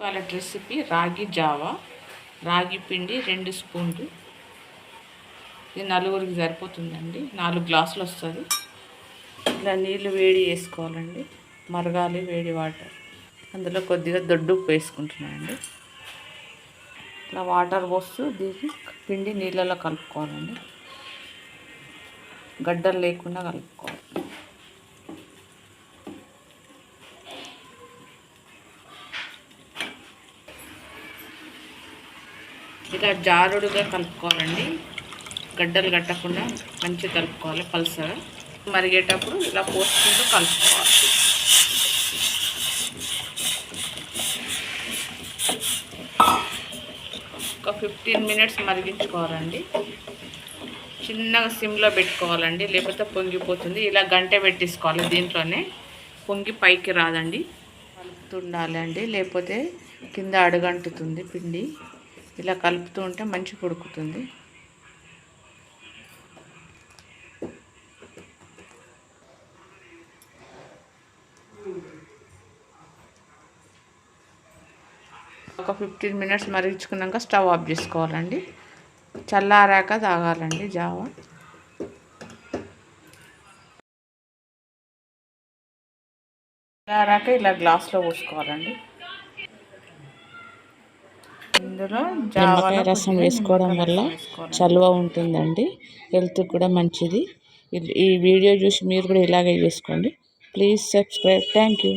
వాళ్ళ రెసిపీ రాగి జావా రాగి పిండి రెండు స్పూన్లు. ఇది నలుగురికి సరిపోతుందండి. నాలుగు గ్లాసులు వస్తుంది. ఇలా నీళ్ళు వేడి చేసుకోవాలండి. మరగాలి వేడి వాటర్. అందులో కొద్దిగా దొడ్డు ఉప్పు వేసుకుంటున్నానండి. ఇలా వాటర్ పోస్తూ దీన్ని పిండి నీళ్ళలో కలుపుకోవాలండి. గడ్డలు లేకుండా కలుపుకోవాలి. ఇలా జారుడుగా కలుపుకోవాలండి. గడ్డలు కట్టకుండా మంచిగా కలుపుకోవాలి పల్సగా. మరిగేటప్పుడు ఇలా పోసుకుంటూ కలుపుకోవాలి. ఒక ఫిఫ్టీన్ మినిట్స్ మరిగించుకోవాలండి. చిన్నగా సిమ్లో పెట్టుకోవాలండి లేకపోతే పొంగిపోతుంది. ఇలా గంట పెట్టేసుకోవాలి దీంట్లోనే. పొంగి పైకి రాదండి. కలుపుతుండాలి అండి లేకపోతే కింద అడుగంటుతుంది పిండి. ఇలా కలుపుతూ ఉంటే మంచి ఉడుకుతుంది. ఒక ఫిఫ్టీన్ మినిట్స్ మరిగించుకున్నాక స్టవ్ ఆఫ్ చేసుకోవాలండి. చల్లారాక తాగాలండి జావ. చల్లారాక ఇలా గ్లాస్లో పోసుకోవాలండి. నిమ్మకాయ రసం వేసుకోవడం వల్ల చలువ ఉంటుందండి. హెల్త్ కూడా మంచిది. ఈ వీడియో చూసి మీరు కూడా ఇలాగే చేసుకోండి. Please subscribe. Thank you.